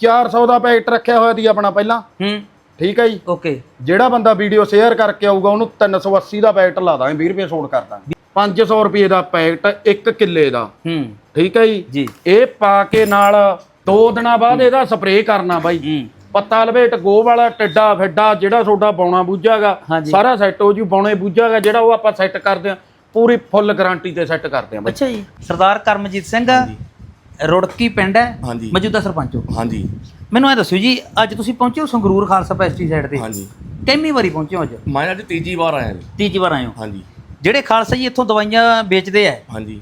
400 ਦਾ ਪੈਕਟ ਰੱਖਿਆ ਹੋਇਆ ਦੀ ਆਪਣਾ ਪਹਿਲਾਂ। ਹੂੰ। ਠੀਕ ਹੈ ਜੀ? ਓਕੇ। ਜਿਹੜਾ ਬੰਦਾ ਵੀਡੀਓ ਸ਼ੇਅਰ ਕਰਕੇ ਆਊਗਾ ਉਹਨੂੰ 380 ਦਾ ਪੈਕਟ ਲਾ ਦਾਂਗੇ 20 ਰੁਪਏ ਛੋੜ ਕਰ ਦਾਂਗੇ। 500 ਰੁਪਏ ਦਾ ਪੈਕਟ ਇੱਕ ਕਿੱਲੇ ਦਾ। ਹੂੰ। ਠੀਕ ਹੈ ਜੀ? ਇਹ ਪਾ ਕੇ ਨਾਲ ਦੋ ਦਿਨਾਂ ਬਾਅਦ ਇਹਦਾ ਸਪਰੇਅ ਕਰਨਾ ਬਾਈ। ਪੱਤਾ ਲਵੇਟ ਗੋ ਵਾਲਾ ਟਿੱਡਾ ਫਿੱਡਾ ਜਿਹੜਾ ਤੁਹਾਡਾ ਬੌਣਾ ਬੂਝਾਗਾ। ਸਾਰਾ ਸੈੱਟ ਹੋ ਜੂ ਬੌਣੇ ਬੂਝਾਗਾ ਜਿਹੜਾ ਉਹ ਆਪਾਂ ਸੈੱਟ ਕਰਦੇ ਆ ਪੂਰੀ ਫੁੱਲ ਗਾਰੰਟੀ ਤੇ ਸੈੱਟ ਕਰਦੇ ਆ ਬਾਈ। ਅੱਛਾ ਜੀ। ਸਰਦਾਰ ਕਰਮਜੀਤ ਸਿੰਘ ਰੁੜਕੀ ਪਿੰਡ ਹੈ ਹਾਂਜੀ। ਮੌਜੂਦਾ ਸਰਪੰਚ ਹੋ। ਹਾਂਜੀ। ਮੈਨੂੰ ਇਹ ਦੱਸਿਓ ਜੀ ਅੱਜ ਤੁਸੀਂ ਪਹੁੰਚੇ ਹੋ ਸੰਗਰੂਰ ਖਾਲਸਾ ਪੈਸਟੀਸਾਈਡ ਤੇ? ਹਾਂਜੀ। ਕਿੰਨੀ ਵਾਰੀ ਪਹੁੰਚੇ ਹੋ ਅੱਜ? ਮੈਂ ਅੱਜ ਤੀਜੀ ਵਾਰ ਆਇਆ ਜੀ। ਤੀਜੀ ਵਾਰ ਆਏ ਹੋ? ਹਾਂਜੀ। ਜਿਹੜੇ ਖਾਲਸਾ ਜੀ ਇੱਥੋਂ ਦਵਾਈਆਂ ਵੇਚਦੇ ਆ ਹਾਂਜੀ।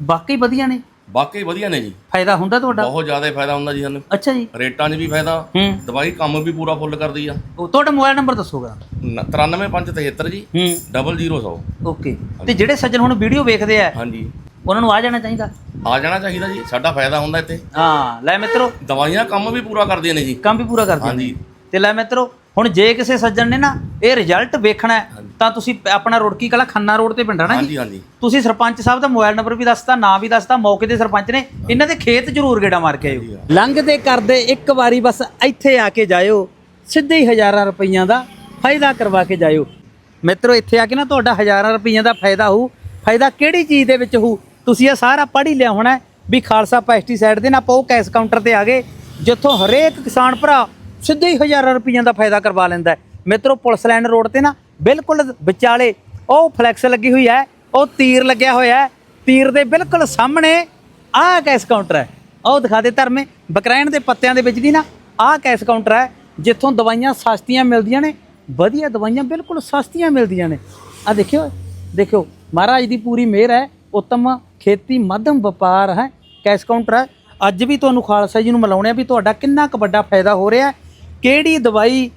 ਵਾਕਈ ਵਧੀਆ ਨੇ? ਬਾਕੀ ਵਧੀਆ ਨੇ ਜੀ। ਫਾਇਦਾ ਹੁੰਦਾ ਤੁਹਾਡਾ? ਬਹੁਤ ਜ਼ਿਆਦਾ ਫਾਇਦਾ ਹੁੰਦਾ ਜੀ ਸਾਨੂੰ। ਅੱਛਾ ਜੀ। ਰੇਟਾਂ 'ਚ ਵੀ ਫਾਇਦਾ। ਹੂੰ। ਦਵਾਈ ਕੰਮ ਵੀ ਪੂਰਾ ਫੁੱਲ ਕਰਦੀ ਆ। ਉਹ ਤੁਹਾਡਾ ਮੋਬਾਈਲ ਨੰਬਰ ਦੱਸੋਗਾ। 93573 ਜੀ। ਹੂੰ। 00100 ਓਕੇ। ਤੇ ਜਿਹੜੇ ਸੱਜਣ ਹੁਣ ਵੀਡੀਓ ਵੇਖਦੇ ਆ ਹਾਂਜੀ। ਉਹਨਾਂ ਨੂੰ ਆ ਜਾਣਾ ਚਾਹੀਦਾ। ਆ ਜਾਣਾ ਚਾਹੀਦਾ ਜੀ ਸਾਡਾ ਫਾਇਦਾ ਹੁੰਦਾ ਇੱਥੇ। ਹਾਂ ਲੈ ਮਿੱਤਰੋ। ਦਵਾਈਆਂ ਕੰਮ ਵੀ ਪੂਰਾ ਕਰਦੀਆਂ ਨੇ ਜੀ। ਕੰਮ ਵੀ ਪੂਰਾ ਕਰਦੇ ਨੇ। ਹਾਂਜੀ। ਤੇ ਲੈ ਮਿੱਤਰੋ ਹੁਣ ਜੇ ਕਿਸੇ ਸੱਜਣ ਨੇ ਨਾ ਇਹ ਰਿਜ਼ਲਟ ਵੇਖਣਾ ਹੈ, ਤਾਂ ਤੁਸੀਂ ਆਪਣਾ ਰੁੜਕੀ ਕਲਾ ਖੰਨਾ ਰੋਡ ਤੇ ਪਿੰਡ ਆ ਨਾ ਜੀ? ਹਾਂਜੀ ਹਾਂਜੀ। ਤੁਸੀਂ ਸਰਪੰਚ ਸਾਹਿਬ ਦਾ ਮੋਬਾਈਲ ਨੰਬਰ ਵੀ ਦੱਸਤਾ ਨਾਂ ਵੀ ਦੱਸਤਾ ਮੌਕੇ ਦੇ ਸਰਪੰਚ ਨੇ। ਇਹਨਾਂ ਦੇ ਖੇਤ ਜ਼ਰੂਰ ਗੇੜਾ ਮਾਰ ਕੇ ਆਇਓ। ਲੰਘਦੇ ਕਰਦੇ ਇੱਕ ਵਾਰੀ ਬਸ ਇੱਥੇ ਆ ਕੇ ਜਾਇਓ ਸਿੱਧੇ ਹੀ ਹਜ਼ਾਰਾਂ ਰੁਪਈਆਂ ਦਾ ਫਾਇਦਾ ਕਰਵਾ ਕੇ ਜਾਇਓ। ਮਿੱਤਰੋ ਇੱਥੇ ਆ ਕੇ ਨਾ ਤੁਹਾਡਾ ਹਜ਼ਾਰਾਂ ਰੁਪਈਆਂ ਦਾ ਫਾਇਦਾ ਹੋਊ। ਫਾਇਦਾ ਕਿਹੜੀ ਚੀਜ਼ ਦੇ ਵਿੱਚ ਹੋਊ? ਤੁਸੀਂ ਇਹ ਸਾਰਾ ਪੜ੍ਹ ਹੀ ਲਿਆ ਹੋਣਾ ਵੀ ਖਾਲਸਾ ਪੈਸਟੀਸਾਈਡ ਦੇ ਨਾ ਉਹ ਕੈਸ਼ ਕਾਊਂਟਰ ਤੇ ਆ ਗਏ, ਜਿੱਥੋਂ ਹਰੇਕ ਕਿਸਾਨ ਭਰਾ ਸਿੱਧੇ ਹੀ ਹਜ਼ਾਰਾਂ ਰੁਪਈਆਂ ਦਾ ਫਾਇਦਾ ਕਰਵਾ ਲੈਂਦਾ ਹੈ। ਮਿੱਤਰੋ, ਪੁਲਿਸ ਲਾਈਨ ਰੋਡ ਤੇ ਨਾ ਬਿਲਕੁਲ ਵਿਚਾਲੇ ਉਹ ਫਲੈਕਸ ਲੱਗੀ ਹੋਈ ਹੈ, ਉਹ ਤੀਰ ਲੱਗਿਆ ਹੋਇਆ ਹੈ। ਤੀਰ ਦੇ ਬਿਲਕੁਲ ਸਾਹਮਣੇ ਆਹ ਕੈਸ਼ ਕਾਊਂਟਰ ਹੈ। ਉਹ ਦਿਖਾ ਦੇ ਧਰਮੇ ਬਕਰੈਣ ਦੇ ਪੱਤਿਆਂ ਦੇ ਵਿੱਚ ਦੀ ਨਾ ਆਹ ਕੈਸ਼ ਕਾਊਂਟਰ ਹੈ, ਜਿੱਥੋਂ ਦਵਾਈਆਂ ਸਸਤੀਆਂ ਮਿਲਦੀਆਂ ਨੇ। ਵਧੀਆ ਦਵਾਈਆਂ ਬਿਲਕੁਲ ਸਸਤੀਆਂ ਮਿਲਦੀਆਂ ਨੇ। ਆ ਦੇਖਿਓ ਦੇਖਿਓ, ਮਹਾਰਾਜ ਦੀ ਪੂਰੀ ਮਿਹਰ ਹੈ, ਉੱਤਮ ਖੇਤੀ ਮੱਧਮ ਵਪਾਰ ਹੈ, ਕੈਸ਼ ਕਾਊਂਟਰ ਹੈ। ਅੱਜ ਵੀ ਤੁਹਾਨੂੰ ਖਾਲਸਾ ਜੀ ਨੂੰ ਮਿਲਾਉਣੇ ਆ ਵੀ ਤੁਹਾਡਾ ਕਿੰਨਾ ਕੁ ਵੱਡਾ ਫਾਇਦਾ ਹੋ ਰਿਹਾ ਕਿਹੜੀ ਦਵਾਈ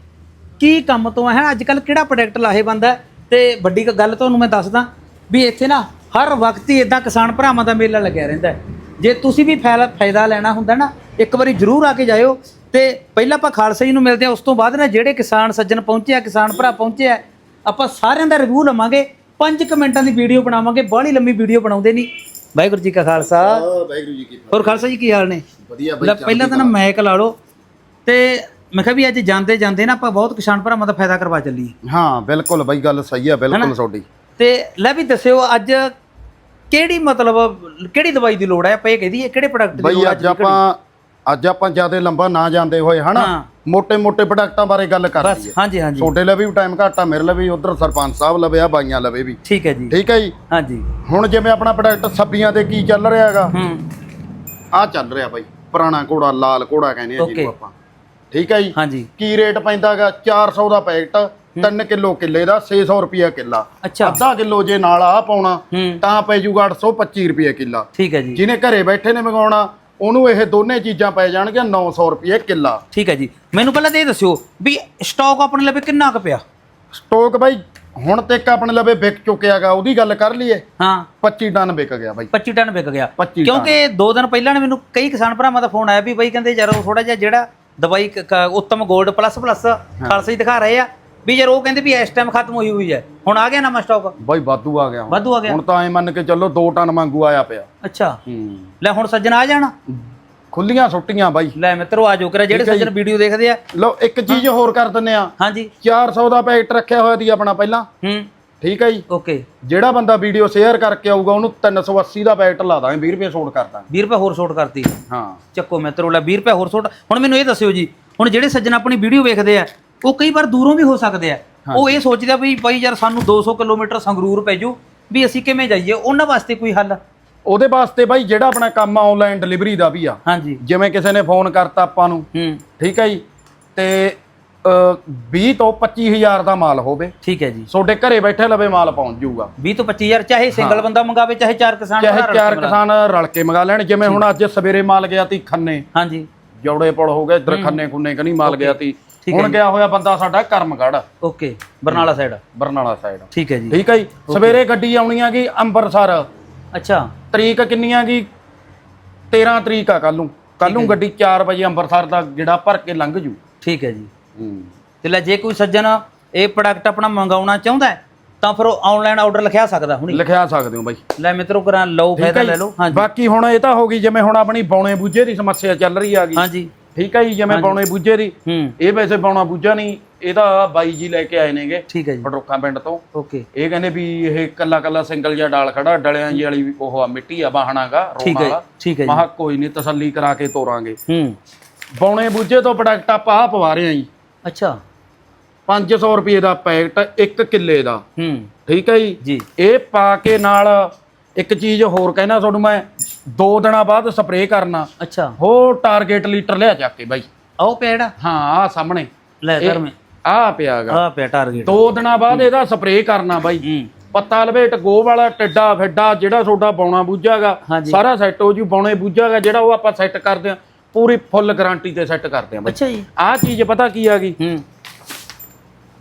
ਕੀ ਕੰਮ ਤੋਂ ਹੈ ਅੱਜ ਕੱਲ ਕਿਹੜਾ ਪ੍ਰੋਡਕਟ ਲਾਹੇ ਬੰਦਾ ਤੇ ਵੱਡੀ ਗੱਲ ਤੁਹਾਨੂੰ ਮੈਂ ਦੱਸਦਾ ਵੀ ਇੱਥੇ ਨਾ ਹਰ ਵਕਤ ਹੀ ਇਦਾਂ ਕਿਸਾਨ ਭਰਾਵਾਂ ਦਾ ਮੇਲਾ ਲੱਗਿਆ ਰਹਿੰਦਾ ਜੇ ਤੁਸੀਂ ਵੀ ਫਾਇਦਾ ਫਾਇਦਾ ਲੈਣਾ ਹੁੰਦਾ ਨਾ, ਇੱਕ ਵਾਰੀ ਜ਼ਰੂਰ ਆ ਕੇ ਜਾਇਓ ਤੇ ਪਹਿਲਾਂ ਆਪਾਂ ਖਾਲਸਾ ਜੀ ਨੂੰ ਮਿਲਦੇ ਆ ਉਸ ਤੋਂ ਬਾਅਦ ਨਾ ਜਿਹੜੇ ਕਿਸਾਨ ਸੱਜਣ ਪਹੁੰਚੇ ਆ, ਕਿਸਾਨ ਭਰਾ ਪਹੁੰਚੇ ਆ, ਆਪਾਂ ਸਾਰਿਆਂ ਦਾ ਰਿਵਿਊ ਲਵਾਂਗੇ। 5 ਮਿੰਟਾਂ ਦੀ ਵੀਡੀਓ ਬਣਾਵਾਂਗੇ, ਬਾਹਲੀ ਲੰਮੀ ਵੀਡੀਓ ਬਣਾਉਂਦੇ ਨਹੀਂ। ਵਾਹਿਗੁਰੂ ਜੀ ਕਾ ਖਾਲਸਾ। ਵਾਹਿਗੁਰੂ ਜੀ ਕੀ ਹੋਰ ਖਾਲਸਾ ਜੀ ਕੀ ਹਾਲ ਨੇ? ਵਧੀਆ ਲੈ ਪਹਿਲਾਂ ਤਾਂ ਨਾ ਮੈਕ ਲਾ ਲਓ। ਤੇ ਮੈਂ ਕਿਹਾ ਵੀ ਅੱਜ ਜਾਂਦੇ ਜਾਂਦੇ ਨਾ ਆਪਾਂ ਬਹੁਤ ਕਿਸਾਨ ਭਰਾਵਾਂ ਦਾ ਫਾਇਦਾ ਕਰਵਾ ਚੱਲੀਏ। ਹਾਂ ਬਿਲਕੁਲ ਬਾਈ ਗੱਲ ਸਹੀ ਆ ਬਿਲਕੁਲ ਤੁਹਾਡੀ। ਤੇ ਲੈ ਵੀ ਦੱਸਿਓ ਅੱਜ ਕਿਹੜੀ ਮਤਲਬ ਕਿਹੜੀ ਦਵਾਈ ਦੀ ਲੋੜ ਹੈ ਆਪਾਂ ਇਹ ਕਹਿ ਦਈਏ ਕਿਹੜੇ ਪ੍ਰੋਡਕਟ ਦੀ ਬਈ ਲੋੜ ਹੈ ਅੱਜ ਆਪਾਂ ਅੱਜ ਆਪਾਂ ਜ਼ਿਆਦਾ ਲੰਬਾ ਨਾ ਜਾਂਦੇ ਹੋਏ ਹਨਾ? ਮੋٹے-ਮੋٹے ਪ੍ਰੋਡਕਟਾਂ ਬਾਰੇ ਗੱਲ ਕਰ ਰਹੀ ਹੈ ਹਾਂਜੀ ਹਾਂਜੀ। ਛੋਟੇ ਲਵੇ ਵੀ ਟਾਈਮ ਘਾਟਾ ਮੇਰੇ ਲਵੇ ਉਧਰ ਸਰਪੰਚ ਸਾਹਿਬ ਲਵੇ ਆ ਬਾਈਆਂ ਲਵੇ ਵੀ। ਠੀਕ ਹੈ ਜੀ। ਠੀਕ ਹੈ ਜੀ? ਹਾਂਜੀ। ਹੁਣ ਜਿਵੇਂ ਆਪਣਾ ਪ੍ਰੋਡਕਟ ਸੱਬੀਆਂ ਤੇ ਕੀ ਚੱਲ ਰਿਹਾ ਹੈਗਾ? ਹੂੰ। ਆ ਚੱਲ ਰਿਹਾ ਬਾਈ ਪੁਰਾਣਾ ਘੋੜਾ ਲਾਲ ਘੋੜਾ ਕਹਿੰਦੇ ਆ ਜਿਹਨੂੰ ਆਪਾਂ। ਠੀਕ ਹੈ ਜੀ? ਹਾਂਜੀ। ਕੀ ਰੇਟ ਪੈਂਦਾ ਪੈਂਦਾਗਾ 400 ਦਾ ਪੈਕਟ 3 ਕਿਲੋ ਕਿੱਲੇ ਦਾ 600 ਰੁਪਿਆ ਕਿੱਲਾ। ਅੱਧਾ ਕਿਲੋ ਜੇ ਨਾਲ ਆ ਪਾਉਣਾ ਤਾਂ ਪੈ ਜੂਗਾ 825 ਰੁਪਿਆ ਕਿੱਲਾ। ਠੀਕ ਹੈ ਜੀ। ਜਿਹਨੇ ਘਰੇ ਬੈਠੇ ਨੇ ਮੰਗਾਉਣਾ ਉਹਨੂੰ ਇਹ ਦੋਨੇ ਚੀਜ਼ਾਂ ਪੈ ਜਾਣਗੀਆਂ 900 ਰੁਪਏ ਕਿੱਲਾ। ਠੀਕ ਹੈ ਜੀ। ਮੈਨੂੰ ਪਹਿਲਾਂ ਤਾਂ ਇਹ ਦੱਸਿਓ ਵੀ ਸਟਾਕ ਆਪਣੇ ਲਵੇ ਕਿੰਨਾ ਕੁ ਪਿਆ? ਸਟੋਕ ਬਾਈ ਹੁਣ ਤੱਕ ਆਪਣੇ ਲਵੇ ਵਿਕ ਚੁੱਕਿਆਗਾ ਉਹਦੀ ਗੱਲ ਕਰ ਲਈਏ। ਹਾਂ। 25 ਟਨ ਵਿਕ ਗਿਆ ਬਾਈ। 25 ਟਨ ਵਿਕ ਗਿਆ। 25 ਟਨ। ਕਿਉਂਕਿ ਦੋ ਦਿਨ ਪਹਿਲਾਂ ਨੇ ਮੈਨੂੰ ਕਈ ਕਿਸਾਨ ਭਰਾਵਾਂ ਦਾ ਫੋਨ ਆਇਆ ਵੀ ਬਾਈ ਕਹਿੰਦੇ ਯਾਰ ਉਹ ਥੋੜਾ ਜਿਹਾ ਜਿਹੜਾ ਦਵਾਈ ਉੱਤਮ 골ਡ ਪਲੱਸ ਪਲੱਸ ਖਾਲਸਾ ਹੀ ਦਿਖਾ ਰਹੇ ਆ ਵੀ ਯਾਰ ਉਹ ਕਹਿੰਦੇ ਵੀ ਇਸ ਟਾਈਮ ਖਤਮ ਹੋਈ ਹੋਈ ਹੈ। ਹੁਣ ਆ ਗਿਆ ਨਵਾਂ ਸਟਾਕ ਬਾਈ ਵਾਧੂ ਆ ਗਿਆ ਹੁਣ। ਵਾਧੂ ਆ ਗਿਆ? ਹੁਣ ਤਾਂ ਐ ਮੰਨ ਕੇ ਚੱਲੋ 2 ਟਨ ਵਾਂਗੂ ਆਇਆ ਪਿਆ। ਅੱਛਾ। ਹੂੰ। ਲੈ ਹੁਣ ਸੱਜਣ ਆ ਜਾਣਾ। ਖੁੱਲੀਆਂ ਸੁੱਟੀਆਂ ਬਾਈ। ਲੈ ਮਿੱਤਰੋ ਆ ਜੋ ਕਰਾ ਜਿਹੜੇ ਸੱਜਣ ਵੀਡੀਓ ਦੇਖਦੇ ਆ। ਲਓ ਇੱਕ ਚੀਜ਼ ਹੋਰ ਕਰ ਦਿੰਨੇ ਆ ਹਾਂਜੀ। 400 ਦਾ ਪੈਕਟ ਰੱਖਿਆ ਹੋਇਆ ਦੀ ਆਪਣਾ ਪਹਿਲਾਂ। ਹੂੰ। ਠੀਕ ਹੈ ਜੀ। ਓਕੇ। ਜਿਹੜਾ ਬੰਦਾ ਵੀਡੀਓ ਸ਼ੇਅਰ ਕਰਕੇ ਆਊਗਾ ਉਹਨੂੰ 380 ਦਾ ਪੈਕਟ ਲਾ ਦਾਂਗੇ 20 ਰੁਪਏ ਛੋੜ ਕਰ ਦਾਂਗੇ। 20 ਰੁਪਏ ਹੋਰ ਛੋਟ ਕਰਤੀ। ਹਾਂ। ਚੱਕੋ ਮਿੱਤਰੋ ਲੈ 20 ਰੁਪਏ ਹੋਰ ਛੋਟ ਹੁਣ ਮੈਨੂੰ ਇਹ ਦੱਸਿਓ ਜੀ ਹੁਣ ਜਿਹੜੇ ਸੱਜਣ ਆਪਣੀ ਵੀਡੀਓ ਵੇਖਦੇ ਆ ਉਹ ਕਈ ਵਾਰ ਦੂਰੋਂ ਵੀ ਹੋ ਸਕਦੇ ਆ। ਉਹ ਇਹ ਸੋਚਦੇ ਵੀ ਭਾਈ ਯਾਰ ਸਾਨੂੰ 200 ਕਿਲੋਮੀਟਰ ਸੰਗਰੂਰ ਪੈ ਜੂ ਵੀ ਅਸੀਂ ਕਿਵੇਂ ਜਾਈਏ? ਉਹਨਾਂ ਵਾਸਤੇ ਕੋਈ ਹੱਲ? ਉਹਦੇ ਵਾਸਤੇ ਬਾਈ ਜਿਹੜਾ ਆਪਣਾ ਕੰਮ ਆ ਆਨਲਾਈਨ ਡਿਲੀਵਰੀ ਦਾ ਵੀ ਆ। ਹਾਂਜੀ। ਜਿਵੇਂ ਕਿਸੇ ਨੇ ਫੋਨ ਕਰਤਾ ਆਪਾਂ ਨੂੰ। ਹੂੰ। ਠੀਕ ਹੈ ਜੀ? ਤੇ ਅ, 20 ਤੋਂ 25000 ਦਾ ਮਾਲ ਹੋਵੇ। ਠੀਕ ਹੈ ਜੀ। ਤੁਹਾਡੇ ਘਰੇ ਬੈਠੇ ਲਵੇ ਮਾਲ ਪਹੁੰਚ ਜਾਊਗਾ। 20 ਤੋਂ 25000 ਚਾਹੇ ਸਿੰਗਲ ਬੰਦਾ ਮੰਗਾਵੇ ਚਾਹੇ ਚਾਰ ਕਿਸਾਨ ਚਾਹੇ ਚਾਰ ਕਿਸਾਨ ਰਲ ਕੇ ਮੰਗਾ ਲੈਣ। ਜਿਵੇਂ ਹੁਣ ਅੱਜ ਸਵੇਰੇ ਮਾਲ ਗਿਆ ਤੀ ਖੰਨੇ। ਹਾਂਜੀ। ਜੌੜੇ ਪੁਲ ਹੋ ਗਿਆ ਇਧਰ ਖੰਨੇ ਖੁੰਨੇ ਕਨੀ ਮਾਲ ਗਿਆ ਤੀ। ਠੀਕ ਹੁਣ ਗਿਆ ਹੋਇਆ ਬੰਦਾ ਸਾਡਾ Karamgarh okay Barnala side Barnala side ਠੀਕ ਹੈ ਜੀ। ਠੀਕ ਹੈ ਜੀ? ਸਵੇਰੇ ਗੱਡੀ ਆਉਣੀ ਹੈਗੀ ਅੰਮ੍ਰਿਤਸਰ। ਅੱਛਾ। ਤਰੀਕ ਕਿੰਨੀ ਹੈਗੀ 13 ਤਰੀਕ ਆ ਕੱਲ ਨੂੰ। ਕੱਲ ਨੂੰ ਗੱਡੀ 4 ਵਜੇ ਅੰਮ੍ਰਿਤਸਰ ਦਾ ਜਿਹੜਾ ਭਰ ਕੇ ਲੰਘ ਜੂ। ਠੀਕ ਹੈ ਜੀ। ਤੇ ਲੈ ਜੇ ਕੋਈ ਸੱਜਣ ਇਹ ਪ੍ਰੋਡਕਟ ਆਪਣਾ ਮੰਗਾਉਣਾ ਚਾਹੁੰਦਾ ਹੈ, ਤਾਂ ਫਿਰ ਉਹ ਆਨਲਾਈਨ ਆਰਡਰ ਲਿਖਿਆ ਸਕਦਾ ਹੁਣੀ। ਲਿਖਿਆ ਸਕਦੇ ਹੋ ਬਾਈ। ਲੈ ਮਿੱਤਰੋ ਕਰਾਂ ਲਓ ਫਾਇਦਾ ਲੈ? ਲਓ। ਹਾਂਜੀ। ਬਾਕੀ ਹੁਣ ਇਹ ਤਾਂ ਹੋ ਗਈ ਜਿਵੇਂ ਹੁਣ ਆਪਣੀ ਬੌਣੇ ਬੂਝੇ ਦੀ ਸਮੱਸਿਆ ਚੱਲ ਰਹੀ ਹੈਗੀ ਹਾਂਜੀ। ਠੀਕ ਹੈ ਜੀ ਜਿਵੇਂ ਬੌਣੇ ਬੂਝੇ ਦੀ। ਇਹ ਵੈਸੇ ਬੌਣਾ ਬੂਝਾ ਨਹੀਂ ਇਹਦਾ ਬਾਈ ਜੀ ਲੈ ਕੇ ਆਏ ਨੇਗੇ ਠੀਕ ਹੈ ਜੀ। ਪਟਰੋਕਾਂ ਪਿੰਡ ਤੋਂ। ਓਕੇ। ਇਹ ਕਹਿੰਦੇ ਵੀ ਇਹ ਕੱਲਾ ਕੱਲਾ ਸਿੰਗਲ ਜਿਹਾ ਡਾਲ ਖੜਾ ਡਲਿਆਂ ਜੀ ਵਾਲੀ ਉਹ ਆ ਮਿੱਟੀ ਆ ਬਾਹਣਾਗਾ ਰੋਣ ਠੀਕ ਹੈ ਵਾਲਾ। ਠੀਕ ਹੈ ਜੀ। ਮਹਾ ਕੋਈ ਨਹੀਂ ਤਸੱਲੀ ਕਰਾ ਕੇ ਤੋਰਾਂਗੇ। ਹੂੰ। ਬੌਣੇ ਬੂਝੇ ਤੋਂ ਪ੍ਰੋਡਕਟ ਆਪਾਂ ਆ ਪਵਾ ਰਹੇ ਆ ਜੀ। ਅੱਛਾ। 500 ਰੁਪਏ ਦਾ ਪੈਕਟ ਇੱਕ ਕਿੱਲੇ ਦਾ। ਹੂੰ। ਠੀਕ ਹੈ ਜੀ। ਜੀ। ਇਹ ਪਾ ਕੇ ਨਾਲ ਇੱਕ ਚੀਜ਼ ਹੋਰ ਕਹਿਣਾ ਤੁਹਾਨੂੰ ਮੈਂ ਦੋ ਦਿਨਾਂ ਬਾਅਦ ਸਪਰੇਅ ਕਰਨਾ। ਅੱਛਾ। ਹੋਰ ਟਾਰਗੇਟ ਲੀਟਰ ਲਿਆ ਚੱਕ ਕੇ ਬਾਈ। ਆਓ ਪੈੜਾ ਹਾਂ ਆ ਸਾਹਮਣੇ। ਲੈ ਕਰ ਮੈਂ ਆ ਪਿਆਗਾ ਆ ਪਿਆ ਟਾਰਗੇਟ ਦੋ ਦਿਨਾਂ ਬਾਅਦ ਇਹਦਾ ਸਪਰੇਅ ਕਰਨਾ ਬਾਈ। ਪੱਤਾ ਲਵੇਟ ਗੋ ਵਾਲਾ ਟੱਡਾ ਫਿੱਡਾ ਜਿਹੜਾ ਤੁਹਾਡਾ ਬੌਣਾ ਬੂਝਾਗਾ। ਸਾਰਾ ਸੈੱਟ ਹੋ ਜੂ ਬੌਣੇ ਬੂਝਾਗਾ ਜਿਹੜਾ ਉਹ ਆਪਾਂ ਸੈੱਟ ਕਰਦੇ ਆ ਪੂਰੀ ਫੁੱਲ ਗਾਰੰਟੀ ਤੇ ਸੈੱਟ ਕਰਦੇ ਆ ਬਾਈ। ਅੱਛਾ ਜੀ। ਆਹ ਚੀਜ਼ ਪਤਾ ਕੀ ਆ ਗਈ?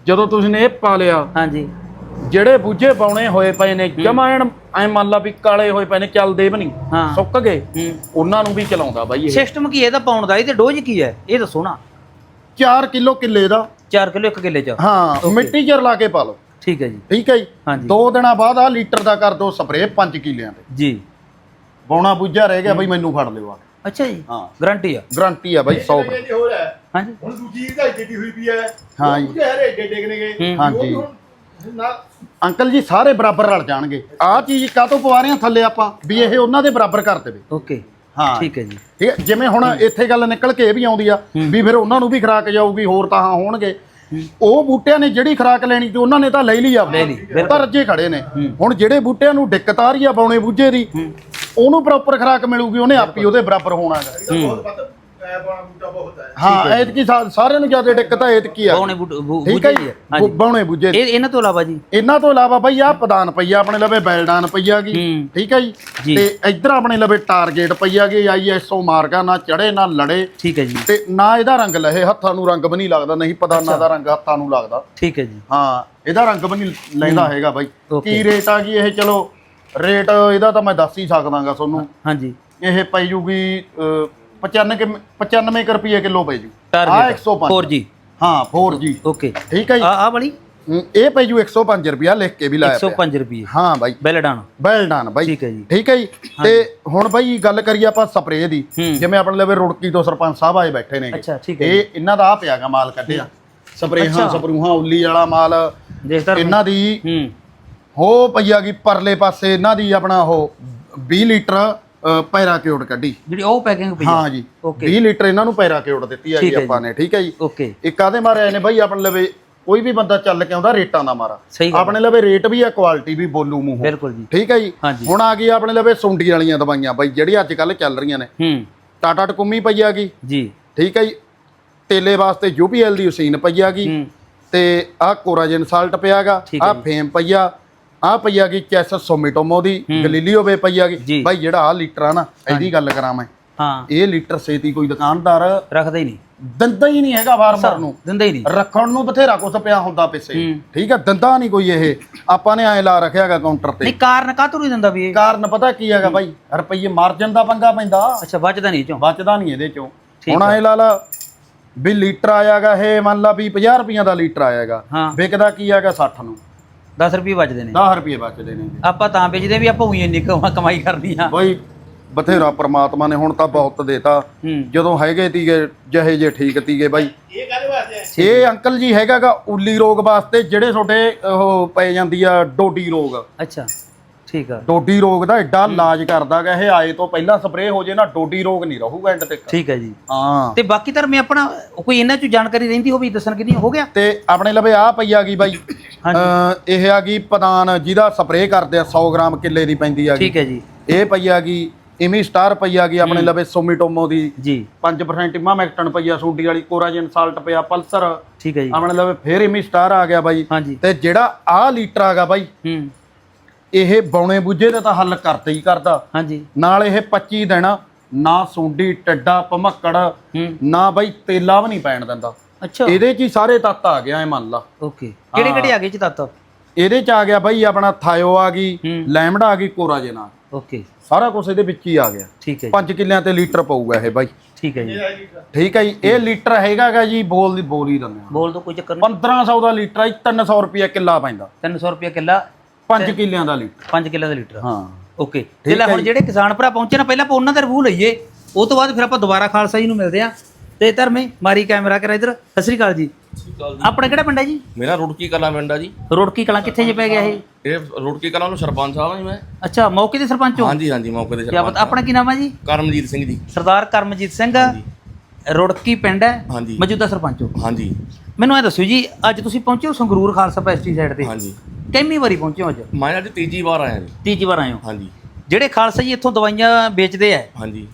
ਜਦੋਂ ਤੁਸੀਂ ਨੇ ਇਹ ਪਾ ਲਿਆ ਹਾਂਜੀ। ਜਿਹੜੇ ਬੂਝੇ ਬੌਣੇ ਹੋਏ ਪਏ ਨੇ ਜਮਾ ਐਨ ਐ ਮੰਨ ਲਾ ਵੀ ਕਾਲੇ ਹੋਏ ਪਏ ਨੇ ਚੱਲਦੇ ਵੀ ਨਹੀਂ ਹਾਂ ਸੁੱਕ ਗਏ ਹੂੰ ਉਹਨਾਂ ਨੂੰ ਵੀ ਚਲਾਉਂਦਾ ਬਾਈ ਇਹ ਸਿਸਟਮ ਕੀ ਹੈ ਇਹਦਾ ਪਾਉਣ ਦਾ ਇਹ ਤੇ ਡੋਜ਼ ਕੀ ਹੈ ਇਹ ਦੱਸੋ ਨਾ 4 ਕਿਲੋ ਕਿੱਲੇ ਦਾ 4 ਕਿਲੋ ਇੱਕ ਕਿੱਲੇ ਚ ਹਾਂ ਮਿੱਟੀ ਜਰ ਲਾ ਕੇ ਪਾ ਲਓ ਠੀਕ ਹੈ ਜੀ ਠੀਕ ਹੈ ਜੀ ਹਾਂਜੀ ਦੋ ਦਿਨਾਂ ਬਾਅਦ ਆ ਲੀਟਰ ਦਾ ਕਰ ਦੋ ਸਪਰੇਅ 5 ਕਿੱਲਿਆਂ ਤੇ ਜੀ ਬੌਣਾ ਬੂਝਾ ਰਹਿ ਗਿਆ ਬਈ ਮੈਨੂੰ ਫੜ ਲਿਓ ਆ ਅੱਛਾ ਜੀ ਹਾਂ ਗਾਰੰਟੀ ਆ ਗਾਰੰਟੀ ਆ ਬਾਈ 100 ਹੋ ਰਿਹਾ ਹਾਂਜੀ ਹੁਣ ਦੂਜੀ ਦਾ ਏਡੀ ਹੋਈ ਪਈ ਹੈ ਹਾਂ ਜੀ। ਹਰੇ ਏਡੇ ਡਿੱਗ ਨੇਗੇ ਹੂੰ। ਹਾਂਜੀ ਨਾ ਅੰਕਲ ਜੀ ਸਾਰੇ ਬਰਾਬਰ ਰਲ ਜਾਣਗੇ। ਆਹ ਚੀਜ਼ ਕਾਹਤੋਂ ਪਵਾ ਰਹੇ ਆ ਥੱਲੇ ਆਪਾਂ? ਵੀ ਇਹ ਉਹਨਾਂ ਦੇ ਬਰਾਬਰ ਕਰ ਦੇਵੇ। ਓਕੇ। ਹਾਂ। ਠੀਕ ਹੈ ਜੀ। ਠੀਕ ਹੈ ਜਿਵੇਂ ਹੁਣ ਇੱਥੇ ਗੱਲ ਨਿਕਲ ਕੇ ਇਹ ਵੀ ਆਉਂਦੀ ਆ ਵੀ ਫਿਰ ਉਹਨਾਂ ਨੂੰ ਵੀ ਖਰਾਕ ਜਾਊਗੀ ਹੋਰ ਤਾਂ ਹਾਂ ਹੋਣਗੇ। ਉਹ ਬੂਟਿਆਂ ਨੇ ਜਿਹੜੀ ਖਰਾਕ ਲੈਣੀ ਤੇ ਉਹਨਾਂ ਨੇ ਤਾਂ ਲੈ ਲਈ ਆ। ਤਾਂ ਰੱਜੇ ਖੜੇ ਨੇ। ਹੁਣ ਜਿਹੜੇ ਬੂਟਿਆਂ ਨੂੰ ਦਿੱਕਤ ਆ ਰਹੀ ਆ ਬੌਣੇ ਬੂਝੇ ਦੀ ਉਹਨੂੰ ਪ੍ਰੋਪਰ ਖਰਾਕ ਮਿਲੂਗੀ ਉਹਨੇ ਆਪ ਹੀ ਉਹਦੇ ਬਰਾਬਰ ਹੋਣਾ ਹੈਗਾ। ਬਣਾ ਬੂਟਾ ਬਹੁਤ ਹੈ। ਹਾਂ ਐਤਕੀ ਸਾ- ਸਾਰਿਆਂ ਨੂੰ ਜ਼ਿਆਦਾ ਦਿੱਕਤ ਆ ਐਤਕੀ ਆ। ਪਾਉਣੇ ਬੂਟ ਬੂ- ਠੀਕ ਹੈ ਜੀ? ਬੌਣੇ ਬੂਝੇ। ਇਹ ਇਹਨਾਂ ਤੋਂ ਇਲਾਵਾ ਜੀ। ਇਹਨਾਂ ਤੋਂ ਇਲਾਵਾ ਬਈ ਆ ਪਦਾਨ ਪਈਆ ਆਪਣੇ ਲਵੇ ਬੈਲਡਾਨ ਪਈਆ ਹੂੰ। ਠੀਕ ਹੈ ਜੀ? ਜੀ। ਤੇ ਇੱਧਰ ਆਪਣੇ ਲਵੇ ਟਾਰਗੇਟ ਪਈਆ ਗਈ ਆਈਐਸਓ ਮਾਰਗਾ ਨਾ ਚੜੇ ਨਾ ਲੜੇ। ਠੀਕ ਹੈ ਜੀ। ਤੇ ਨਾ ਇਹਦਾ ਰੰਗ ਲਹੇ ਹੱਥਾਂ ਨੂੰ ਰੰਗ ਵੀ ਨਹੀਂ ਲੱਗਦਾ ਨਹੀਂ ਪਦਾਨਾਂ ਦਾ ਰੰਗ ਹੱਥਾਂ ਨੂੰ ਲੱਗਦਾ। ਠੀਕ ਹੈ ਜੀ। ਹਾਂ ਇਹਦਾ ਰੰਗ ਵੀ ਨਹੀਂ ਲੈਂਦਾ ਹੈਗਾ ਬਾਈ। Okay. ਕੀ ਰੇਟ ਆ ਗਈ ਇਹ? ਚਲੋ ਰੇਟ ਇਹਦਾ ਤਾਂ ਮੈਂ ਦੱਸ ਹੀ ਸਕਦਾਗਾ ਤੁਹਾਨੂੰ। ਹਾਂਜੀ। ਇਹ ਪਈ ਜੂਗੀ ਅਹ, 95 95 ਕੁ ਰੁਪਏ ਕਿਲੋ ਪਈ ਜੂ। ਆ। ਟਾਰਗੇਟ 105 4G ਹਾਂ 4G ਓਕੇ ਠੀਕ ਹੈ ਜੀ? ਆ ਆ ਵਾਲੀ? ਹਮ, ਇਹ ਪਈ ਜੂ 105 ਰੁਪਿਆ ਲਿਖ ਕੇ ਵੀ ਲਾਇਆ ਪਿਆ। 105 ਰੁਪਏ ਹਾਂ ਬਾਈ। ਬੈਲਡਾਨ ਵੈਲ ਡਨ ਬਾਈ। ਠੀਕ ਹੈ ਜੀ। ਠੀਕ ਹੈ ਜੀ? ਤੇ ਹੁਣ ਬਾਈ ਗੱਲ ਕਰੀਏ ਆਪਾਂ ਸਪਰੇਅ ਦੀ। ਹੂੰ। ਜਿਵੇਂ ਆਪਣੇ ਲਵੇ ਰੁੜਕੀ ਤੋਂ ਸਰਪੰਚ ਸਾਹਿਬ ਆਏ ਬੈਠੇ ਨੇ ਅੱਛਾ, ਠੀਕ ਹੈ ਇਹ ਇਹਨਾਂ ਦਾ ਆ ਪਿਆਗਾ ਮਾਲ ਕੱਢਿਆ। ਸਪਰੇਹਾਂ ਸਪਰੂਹਾਂ ਉੱਲੀ ਵਾਲਾ ਮਾਲ। ਦੇਖਦਾ ਇਹਨਾਂ ਦੀ ਹੂੰ। ਹੋ ਪਈਆ ਗਈ ਪਰਲੇ ਪਾਸੇ। ਇਹਨਾਂ ਦੀ ਆਪਣਾ ਉਹ 20 ਲੀਟਰ ਅ, ਪੈਰਾਕਿਊਟ ਕੱਢੀ। ਜਿਹੜੀ ਉਹ ਪੈਕਿੰਗ ਪਈ ਹਾਂ ਜੀ ਓਕੇ 20 ਲੀਟਰ ਇਹਨਾਂ ਨੂੰ ਪੈਰਾਕਿਊਟ ਦਿੱਤੀ ਹੈਗੀ ਆਪਾਂ ਨੇ ਠੀਕ ਹੈ ਜੀ। ਓਕੇ ਇੱਕ ਆਦੇ ਮਾਰੇ ਆਏ ਨੇ ਬਾਈ ਆਪਣੇ ਲਵੇ ਕੋਈ ਵੀ ਬੰਦਾ ਚੱਲ ਕੇ ਆਉਂਦਾ ਰੇਟਾਂ ਦਾ ਮਾਰਾ। ਆਪਣੇ ਲਵੇ ਰੇਟ ਵੀ ਆ ਕੁਆਲਿਟੀ ਵੀ ਬੋਲੂ ਮੂੰਹੋਂ। ਬਿਲਕੁਲ ਜੀ। ਠੀਕ ਹੈ ਜੀ। ਹੁਣ ਆ ਗਈ ਆਪਣੇ ਲਵੇ ਸੁੰਡੀ ਵਾਲੀਆਂ ਦਵਾਈਆਂ ਬਾਈ ਜਿਹੜੀ ਅੱਜ ਕੱਲ ਚੱਲ ਰਹੀਆਂ ਨੇ। ਹੂੰ। ਟਾਟਾ ਟਕੁੰਮੀ ਪਈ ਆ ਗਈ। ਜੀ। ਠੀਕ ਹੈ ਜੀ। ਤੇਲੇ ਵਾਸਤੇ ਯੂਪੀਐਲ ਦੀ ਉਸੀਨ ਪਈ ਆ ਗਈ। ਤੇ ਆਹ ਕੋਰਾਜਨ ਸਾਲਟ ਪਿਆਗਾ ਆਹ ਫੇਮ ਪਈਆ ਆਹ ਪਈ ਆ ਗਈ ਚੈਸ ਸੋਮੀਟੋਮੋ ਦੀ ਗਲੀਲੀਓ ਵੇ ਪਈ ਆ। ਗਈ। ਬਾਈ ਜਿਹੜਾ ਆ ਲੀਟਰ ਆ ਨਾ ਇਹਦੀ ਗੱਲ ਕਰਾਂ ਮੈਂ। ਹਾਂ। ਇਹ ਲੀਟਰ ਸੇਤੀ ਕੋਈ ਦੁਕਾਨਦਾਰ ਰੱਖਦਾ ਹੀ ਨਹੀਂ। ਦਿੰਦਾ ਹੀ ਨਹੀਂ ਹੈਗਾ ਫਾਰਮਰ ਨੂੰ। ਦਿੰਦਾ ਹੀ ਨਹੀਂ। ਰੱਖਣ ਨੂੰ ਬਥੇਰਾ ਕੁਛ ਪਿਆ ਹੁੰਦਾ ਪਿੱਛੇ। ਠੀਕ ਹੈ ਦਿੰਦਾ ਨਹੀਂ ਕੋਈ ਇਹ। ਆਪਾਂ ਨੇ ਐ ਲਾ ਰੱਖਿਆ ਹੈਗਾ ਕਾਊਂਟਰ ਤੇ। ਨਹੀਂ ਕਾਰਨ ਕਾਹਤੋਂ ਨਹੀਂ ਦਿੰਦਾ ਵੀ ਇਹ? ਕਾਰਨ ਪਤਾ ਕੀ ਹੈਗਾ ਬਾਈ? ਰੁਪਈਏ ਮਾਰਜਨ ਦਾ ਪੰਗਾ ਪੈਂਦਾ। ਅੱਛਾ ਬਚਦਾ ਨਹੀਂ ਚੋਂ? ਬਚਦਾ ਨਹੀਂ ਇਹਦੇ ਚੋਂ। ਹੁਣ ਐ ਲਾ ਲਾ ਵੀ ਲੀਟਰ ਆਇਆਗਾ ਇਹ ਮੰਨ ਲਾ ਵੀ 50 ਰੁਪਈਆਂ ਦਾ ਲੀਟਰ ਆਇਆਗਾ ਵਿਕਦਾ ਕੀ ਹੈਗਾ 60 ਨੂੰ? 10 ਰੁਪਏ ਬਚਦੇ ਨੇ। 10 ਰੁਪਏ ਬਚਦੇ ਨੇ ਆਪਾਂ ਤਾਂ ਵੇਚਦੇ ਵੀ ਆਪਾਂ ਉਹੀ ਇੰਨੀ ਕਮਾ- ਕਮਾਈ ਕਰਨੀ ਆ। ਬਾਈ ਬਥੇਰਾ ਪ੍ਰਮਾਤਮਾ ਨੇ ਹੁਣ ਤਾਂ ਬਹੁਤ ਦੇਤਾ। ਹੂੰ। ਜਦੋਂ ਹੈਗੇ ਤੀਗੇ ਜਿਹੇ ਜੇ ਠੀਕ ਤੀਗੇ ਬਾਈ। ਇਹ ਕਾਹਦੇ ਵਾਸਤੇ ਹੈ ਇਹ ਅੰਕਲ ਜੀ ਹੈਗਾਗਾ ਉੱਲੀ ਰੋਗ ਵਾਸਤੇ ਜਿਹੜੇ ਤੁਹਾਡੇ ਉਹ ਪੈ ਜਾਂਦੀ ਆ ਡੋਡੀ ਰੋਗ। ਅੱਛਾ। ਠੀਕ ਆ। ਡੋਡੀ ਰੋਗ ਦਾ ਐਡਾ ਇਲਾਜ ਕਰਦਾਗਾ ਇਹ ਆਏ ਤੋਂ ਪਹਿਲਾਂ ਸਪਰੇਅ ਹੋ ਜੇ ਨਾ ਡੋਡੀ ਰੋਗ ਨਹੀਂ ਰਹੂਗਾ ਐਂਡ ਤੱਕ। ਠੀਕ ਹੈ ਜੀ। ਹਾਂ। ਤੇ ਬਾਕੀ ਧਰਮੇ ਆਪਣਾ ਕੋਈ ਇਹਨਾਂ ਚ ਜਾਣਕਾਰੀ ਰਹਿੰਦੀ ਹੋਵੇ ਦੱਸਣ ਕਿ ਨਹੀਂ ਹੋ ਗਿਆ? ਤੇ ਆਪਣੇ ਲਵੇ ਆ ਪਈ ਆ ਗਈ ਬਾਈ। ਇਹ ਆ ਗਈ ਪਦਾਨ ਜਿਹਦਾ ਸਪਰੇਅ ਕਰਦੇ ਆ 100 ਗ੍ਰਾਮ ਕਿੱਲੇ ਦੀ ਪੈਂਦੀ ਆ ਠੀਕ ਹੈ ਜੀ। ਇਹ ਪਈ ਆ ਗਈ ਇਮੀ ਸਟਾਰ ਪਈ ਆ ਗਈ ਆਪਣੇ ਲਵੇ ਸੋਮੀਟੋਮੋ ਦੀ। ਜੀ। 5% ਇਮਾਮੈਕਟਨ ਪਈ ਆ ਸੂਡੀ ਵਾਲੀ ਕੋਰਾਜਨ ਸਾਲਟ ਪਿਆ ਪਲਸਰ। ਠੀਕ ਹੈ ਜੀ। ਆਪਣੇ ਲਵੇ ਫੇਰ ਇਮੀ ਸਟਾਰ ਆ ਗਿਆ ਬਾਈ। ਹਾਂਜੀ। ਤੇ ਜਿਹੜਾ ਆ ਲੀਟਰ ਆਗਾ ਬਾਈ ਹੂੰ। ਇਹ ਬੌਣੇ ਬੁੱਝੇ ਦਾ ਤਾਂ ਹੱਲ ਕਰਤੇ ਹੀ ਕਰਦਾ। ਹਾਂਜੀ। ਨਾਲ ਇਹ 25 ਦਿਨ ਨਾ ਸੁੰਡੀ ਟੱਡਾ ਭਮੱਕੜ ਹੂੰ। ਨਾ ਬਾਈ ਤੇਲਾ ਵੀ ਨਹੀਂ ਪੈਣ ਦਿੰਦਾ। ਅੱਛਾ। ਇਹਦੇ 'ਚ ਹੀ ਸਾਰੇ ਤੱਤ ਆ ਗਿਆ ਐ ਮੰਨ ਲਾ। ਓਕੇ। ਕਿਹੜੇ ਕਿਹੜੇ ਆ ਗਏ ਚ ਤੱਤ? ਇਹਦੇ 'ਚ ਆ ਗਿਆ ਬਾਈ ਆਪਣਾ ਥਾਇਓ ਆ ਗਈ ਹੂੰ। ਲੈਮਡਾ ਆ ਗਈ ਕੋਰਾਜਨ ਓਕੇ। ਸਾਰਾ ਕੁਝ ਇਹਦੇ ਵਿੱਚ ਹੀ ਆ ਗਿਆ। ਠੀਕ ਹੈ ਜੀ। 5 ਕਿੱਲਿਆਂ ਤੇ ਲੀਟਰ ਪਊਗਾ ਇਹ ਬਾਈ। ਠੀਕ ਹੈ ਜੀ। ਠੀਕ ਹੈ ਜੀ। ਇਹ ਲੀਟਰ ਹੈਗਾਗਾ ਜੀ ਬੋਲ ਦੀ ਬੋਲ ਹੀ ਦਿੰਦੇ ਬੋਲ ਦੋ ਕੋਈ ਚੱਕਰ ਨਹੀਂ। 1500 ਦਾ ਲੀਟਰ ਆ ਜੀ 300 ਰੁਪਏ ਕਿੱਲਾ ਪੈਂਦਾ। 300 ਰੁਪਏ ਕਿੱਲਾ। 5 ਕਿੱਲਿਆਂ ਦਾ ਲੀਟਰ। 5 ਕਿੱਲਾ ਦਾ ਲੀਟਰ ਹਾਂ। ਓਕੇ। ਤੇ ਲੈ ਹੁਣ ਜਿਹੜੇ ਕਿਸਾਨ ਭਰਾ ਪਹੁੰਚੇ ਨਾ ਪਹਿਲਾਂ ਆਪਾਂ ਉਹਨਾਂ ਦਾ ਰਿਵਿਊ ਲਈਏ। ਉਹ ਤੋਂ ਬਾਅਦ ਫਿਰ ਆਪਾਂ ਦੁਬਾਰਾ ਖਾਲਸਾ ਜੀ ਨੂੰ ਮਿਲਦੇ ਆ ਤੇ ਧਰਮੇ ਮਾਰੀ ਕੈਮਰਾ ਕਰ ਇਧਰ। ਸਤਿ ਸ੍ਰੀ ਅਕਾਲ ਜੀ। ਆਪਣਾ ਕਿਹੜਾ ਪਿੰਡ ਹੈ ਜੀ? ਮੇਰਾ ਰੁੜਕੀ ਕਲਾ ਪਿੰਡ ਆ ਜੀ। ਰੋੜਕੀ ਕਲਾਂ ਕਿੱਥੇ ਜੇ ਪੈ ਗਿਆ ਇਹ? ਇਹ ਰੁੜਕੀ ਕਲਾ ਨੂੰ ਸਰਪੰਚ ਸਾਹਿਬ ਆ ਜੀ ਮੈਂ। ਅੱਛਾ ਮੌਕੇ ਦੇ ਸਰਪੰਚ ਹੋ? ਹਾਂਜੀ ਹਾਂਜੀ ਮੌਕੇ ਦੇ ਸਰਪੰਚ ਆਪਣਾ ਕੀ ਨਾਮ ਹੈ ਜੀ? ਕਰਮਜੀਤ ਸਿੰਘ ਜੀ। ਸਰਦਾਰ ਕਰਮਜੀਤ ਸਿੰਘ। ਰੁੜਕੀ ਪਿੰਡ ਹੈ। ਮੌਜੂਦਾ ਸਰਪੰਚ ਹੋ? ਹਾਂਜੀ। ਮੈਨੂੰ ਇਹ ਦੱਸੋ ਜੀ ਅੱਜ ਤੁਸੀਂ ਪਹੁੰਚੇ ਹੋ ਸੰਗਰੂਰ ਖਾਲਸਾ ਪੈਸਟੀਸਾਈਡ ਤੇ? ਹਾਂਜੀ। ਕਿੰਨੀ ਵਾਰੀ ਪਹੁੰਚੇ ਹੋ ਅੱਜ? ਮੈਂ ਅੱਜ ਤੀਜੀ ਵਾਰ ਆਇਆ ਜੀ। ਤੀਜੀ ਵਾਰ ਆਏ ਹੋ? ਹਾਂਜੀ। ਜਿਹੜੇ ਖਾਲਸਾ ਜੀ ਇੱਥੋਂ ਦਵਾਈਆਂ ਵੇਚਦੇ ਆ ਹਾਂਜੀ।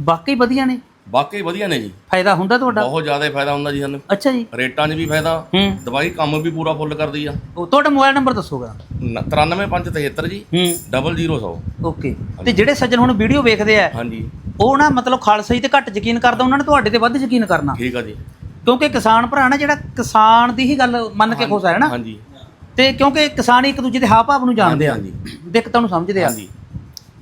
ਵਾਕਈ ਵਧੀਆ ਨੇ? ਵਾਕਈ ਵਧੀਆ ਨੇ ਜੀ। ਫਾਇਦਾ ਹੁੰਦਾ ਤੁਹਾਡਾ? ਬਹੁਤ ਜ਼ਿਆਦਾ ਫਾਇਦਾ ਹੁੰਦਾ ਜੀ ਸਾਨੂੰ। ਅੱਛਾ ਜੀ। ਰੇਟਾਂ 'ਚ ਵੀ ਫਾਇਦਾ। ਹੂੰ। ਦਵਾਈ ਕੰਮ ਵੀ ਪੂਰਾ ਫੁੱਲ ਕਰਦੀ ਆ। ਉਹ ਤੁਹਾਡਾ ਮੋਬਾਈਲ ਨੰਬਰ ਦੱਸੋਗਾ 93573 ਜੀ। ਹੂੰ। 00100 ਓਕੇ। ਤੇ ਜਿਹੜੇ ਸੱਜਣ ਹੁਣ ਵੀਡੀਓ ਵੇਖਦੇ ਆ ਹਾਂਜੀ। ਉਹ ਨਾ ਮਤਲਬ ਖਾਲਸਾ ਜੀ ਤੇ ਘੱਟ ਯਕੀਨ ਕਰਦਾ ਉਹਨਾਂ ਨੇ ਤੁਹਾਡੇ ਤੇ ਵੱਧ ਯਕੀਨ ਕਰਨਾ। ਠੀਕ ਆ ਜੀ। ਕਿਉਂਕਿ ਕਿਸਾਨ ਭਰਾ ਨਾ ਜਿਹੜਾ ਕਿਸਾਨ ਦੀ ਹੀ ਗੱਲ ਮੰਨ ਕੇ ਖੁਸ਼ ਹੈ ਨਾ? ਹਾਂਜੀ। ਤੇ ਕਿਉਂਕਿ ਕਿਸਾਨ ਇੱਕ ਦੂਜੇ ਦੇ ਹਾਵ ਭਾਵ ਨੂੰ ਜਾਣਦੇ ਆ। ਹਾਂਜੀ, ਦਿੱਕਤਾਂ ਨੂੰ ਸਮਝਦੇ ਆ। ਹਾਂਜੀ।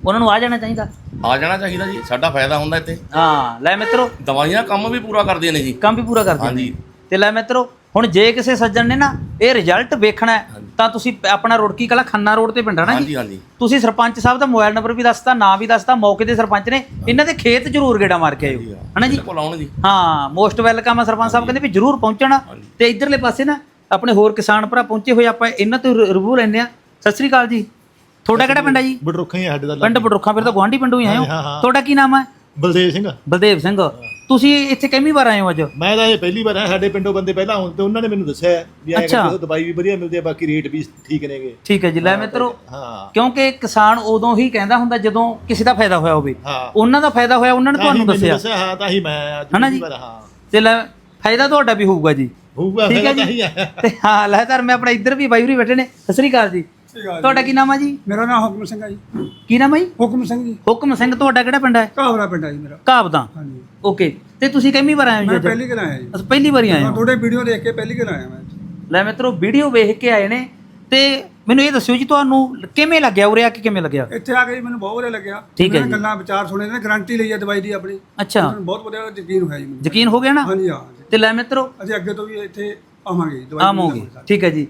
ਉਹਨਾਂ ਨੂੰ ਆ ਜਾਣਾ ਚਾਹੀਦਾ। ਆ ਜਾਣਾ ਚਾਹੀਦਾ ਜੀ ਸਾਡਾ ਫਾਇਦਾ ਹੁੰਦਾ ਇੱਥੇ। ਹਾਂ ਲੈ ਮਿੱਤਰੋ। ਦਵਾਈਆਂ ਕੰਮ ਵੀ ਪੂਰਾ ਕਰਦੀਆਂ ਨੇ ਜੀ। ਕੰਮ ਵੀ ਪੂਰਾ ਕਰਦੇ ਨੇ। ਹਾਂਜੀ। ਤੇ ਲੈ ਮਿੱਤਰੋ ਹੁਣ ਜੇ ਕਿਸੇ ਸੱਜਣ ਨੇ ਨਾ ਇਹ ਰਿਜ਼ਲਟ ਵੇਖਣਾ ਹੈ, ਤਾਂ ਤੁਸੀਂ ਆਪਣਾ ਰੁੜਕੀ ਕਲਾ ਖੰਨਾ ਰੋਡ ਤੇ ਪਿੰਡ ਹੈ ਨਾ ਜੀ? ਹਾਂਜੀ ਹਾਂਜੀ। ਤੁਸੀਂ ਸਰਪੰਚ ਸਾਹਿਬ ਦਾ ਮੋਬਾਈਲ ਨੰਬਰ ਵੀ ਦੱਸਤਾ ਨਾਂ ਵੀ ਦੱਸਤਾ ਮੌਕੇ ਦੇ ਸਰਪੰਚ ਨੇ ਇਹਨਾਂ ਦੇ ਖੇਤ ਜ਼ਰੂਰ ਗੇੜਾ ਮਾਰ ਕੇ ਆਇਓ। ਹਨਾ ਜੀ? ਬਿਲਕੁਲ ਆਉਣ ਜੀ। ਹਾਂ ਮੋਸਟ ਵੈਲਕਮ ਆ ਸਰਪੰਚ ਸਾਹਿਬ ਕਹਿੰਦੇ ਵੀ ਜ਼ਰੂਰ ਪਹੁੰਚਣਾ। ਤੇ ਇਧਰਲੇ ਪਾਸੇ ਨਾ ਆਪਣੇ ਹੋਰ ਕਿਸਾਨ ਭਰਾ ਪਹੁੰਚੇ ਹੋਏ ਆਪਾਂ ਇਹਨਾਂ ਤੋਂ ਰਿਵਿਊ ਲੈਂਦੇ ਆ ਸਤਿ ਸ੍ਰੀ ਅਕਾਲ ਜੀ। ਤੁਹਾਡਾ ਕਿਹੜਾ ਪਿੰਡ ਹੈ ਜੀ? ਬਡਰੁੱਖਾਂ ਹੀ ਸਾਡੇ ਦਾ ਪਿੰਡ ਬਡਰੁੱਖਾ ਫਿਰ ਤਾਂ ਗੁਆਂਢੀ ਪਿੰਡੋਂ ਹੀ ਆਏ ਹੋ। ਹਾਂ, ਹਾਂ। ਤੁਹਾਡਾ ਕੀ ਨਾਮ ਹੈ? ਬਲਦੇਵ ਸਿੰਘ। ਬਲਦੇਵ ਸਿੰਘ। ਤੁਸੀਂ ਇੱਥੇ ਕਿੰਨੀ ਵਾਰ ਆਏ ਹੋ ਅੱਜ? ਮੈਂ ਤਾਂ ਇਹ ਪਹਿਲੀ ਵਾਰ ਆਇਆ ਸਾਡੇ ਪਿੰਡੋਂ ਬੰਦੇ ਪਹਿਲਾਂ ਆਉਣ ਤੇ ਉਹਨਾਂ ਨੇ ਮੈਨੂੰ ਦੱਸਿਆ ਵੀ ਐਂ ਅੱਛਾ। ਕਰਕੇ ਦਵਾਈ ਵੀ ਵਧੀਆ ਮਿਲਦੀ ਹੈ ਬਾਕੀ ਰੇਟ ਵੀ ਠੀਕ ਨੇਗੇ। ਠੀਕ ਹੈ ਜੀ ਲੈ ਮਿੱਤਰੋ ਹਾਂ। ਕਿਉਂਕਿ ਕਿਸਾਨ ਉਦੋਂ ਹੀ ਕਹਿੰਦਾ ਹੁੰਦਾ ਜਦੋਂ ਕਿਸੇ ਦਾ ਫਾਇਦਾ ਹੋਇਆ ਹੋਵੇ। ਹਾਂ। ਉਹਨਾਂ ਦਾ ਫਾਇਦਾ ਹੋਇਆ ਉਹਨਾਂ ਨੇ ਤੁਹਾਨੂੰ ਮੈਨੂੰ ਦੱਸਿਆ ਹਾਂ ਤਾਂ ਹੀ ਮੈਂ ਅੱਜ ਹਨਾ ਪਹਿਲੀ ਜੀ? ਵਾਰ ਹਾਂ। ਤੇ ਲੈ ਫਾਇਦਾ ਤੁਹਾਡਾ ਵੀ ਹੋਊਗਾ ਜੀ। ਹੋਊਗਾ ਠੀਕ ਹੈ ਫਿਰ ਤਾਂ ਹੀ ਜੀ ਤੇ ਹਾਂ ਲਹਿਦਾਰ ਮੈਂ ਆਪਣਾ ਇੱਧਰ ਵੀ ਬਾਈ ਹੋਰੀ ਬੈਠੇ ਨੇ। ਸਤਿ ਸ੍ਰੀ ਅਕਾਲ ਜੀ। ਤੁਹਾਡਾ ਕੀ ਨਾਮ ਆ ਜੀ? ਮੇਰਾ ਨਾਮ ਹੁਕਮ ਸਿੰਘ ਹੈ ਜੀ। ਕੀ ਨਾਮ ਹੈ ਜੀ? ਹੁਕਮ ਸਿੰਘ ਜੀ। ਹੁਕਮ ਸਿੰਘ ਤੁਹਾਡਾ ਕਿਹੜਾ ਪਿੰਡ ਹੈ ਘਾਵਰਾ ਪਿੰਡ ਹੈ ਜੀ ਮੇਰਾ। ਕਾਬਦਾ ਹਾਂਜੀ। ਓਕੇ। ਤੇ ਤੁਸੀਂ ਕਿੰਨੀ ਵਾਰ ਆਏ ਹੋ ਜੀ ਮੈਂ ਪਹਿਲੀ ਗੱਲ ਆਇਆ ਜੀ। ਅਸੀਂ ਪਹਿਲੀ ਵਾਰੀ ਆਏ ਹੋ? ਤੁਹਾਡੇ ਵੀਡੀਓ ਦੇਖ ਕੇ ਪਹਿਲੀ ਗੱਲ ਆਇਆ ਮੈਂ। ਲੈ ਮਿੱਤਰੋ ਵੀਡੀਓ ਵੇਖ ਕੇ ਆਏ ਨੇ। ਤੇ ਮੈਨੂੰ ਇਹ ਦੱਸਿਓ ਜੀ ਤੁਹਾਨੂੰ ਕਿਵੇਂ ਲੱਗਿਆ ਉਰੇ ਆ ਕੇ ਕਿਵੇਂ ਲੱਗਿਆ? ਇੱਥੇ ਆ ਕੇ ਜੀ ਮੈਨੂੰ ਬਹੁਤ ਵਧੀਆ ਲੱਗਿਆ। ਠੀਕ ਹੈ। ਗੱਲਾਂ ਵਿਚਾਰ ਸੁਣੇ ਨੇ ਗਾਰੰਟੀ ਲਈ ਹੈ ਦਵਾਈ ਦੀ ਆਪਣੀ। ਅੱਛਾ। ਮੈਨੂੰ ਬਹੁਤ ਵਧੀਆ ਯਕੀਨ ਹੋਇਆ ਜੀ ਮੈਨੂੰ। ਯਕੀਨ ਹੋ ਗਿਆ ਨਾ? ਹਾਂਜੀ ਹਾਂ। ਤੇ ਲੈ ਮਿੱਤਰੋ ਅਸੀਂ ਅੱਗੇ ਤੋਂ ਵੀ ਇੱਥੇ ਆਵਾਂਗੇ ਜੀ, ਦਵਾਈ ਆਮੋਗੇ ਲਵਾਂਗੇ। ਠੀਕ ਹੈ ਜੀ।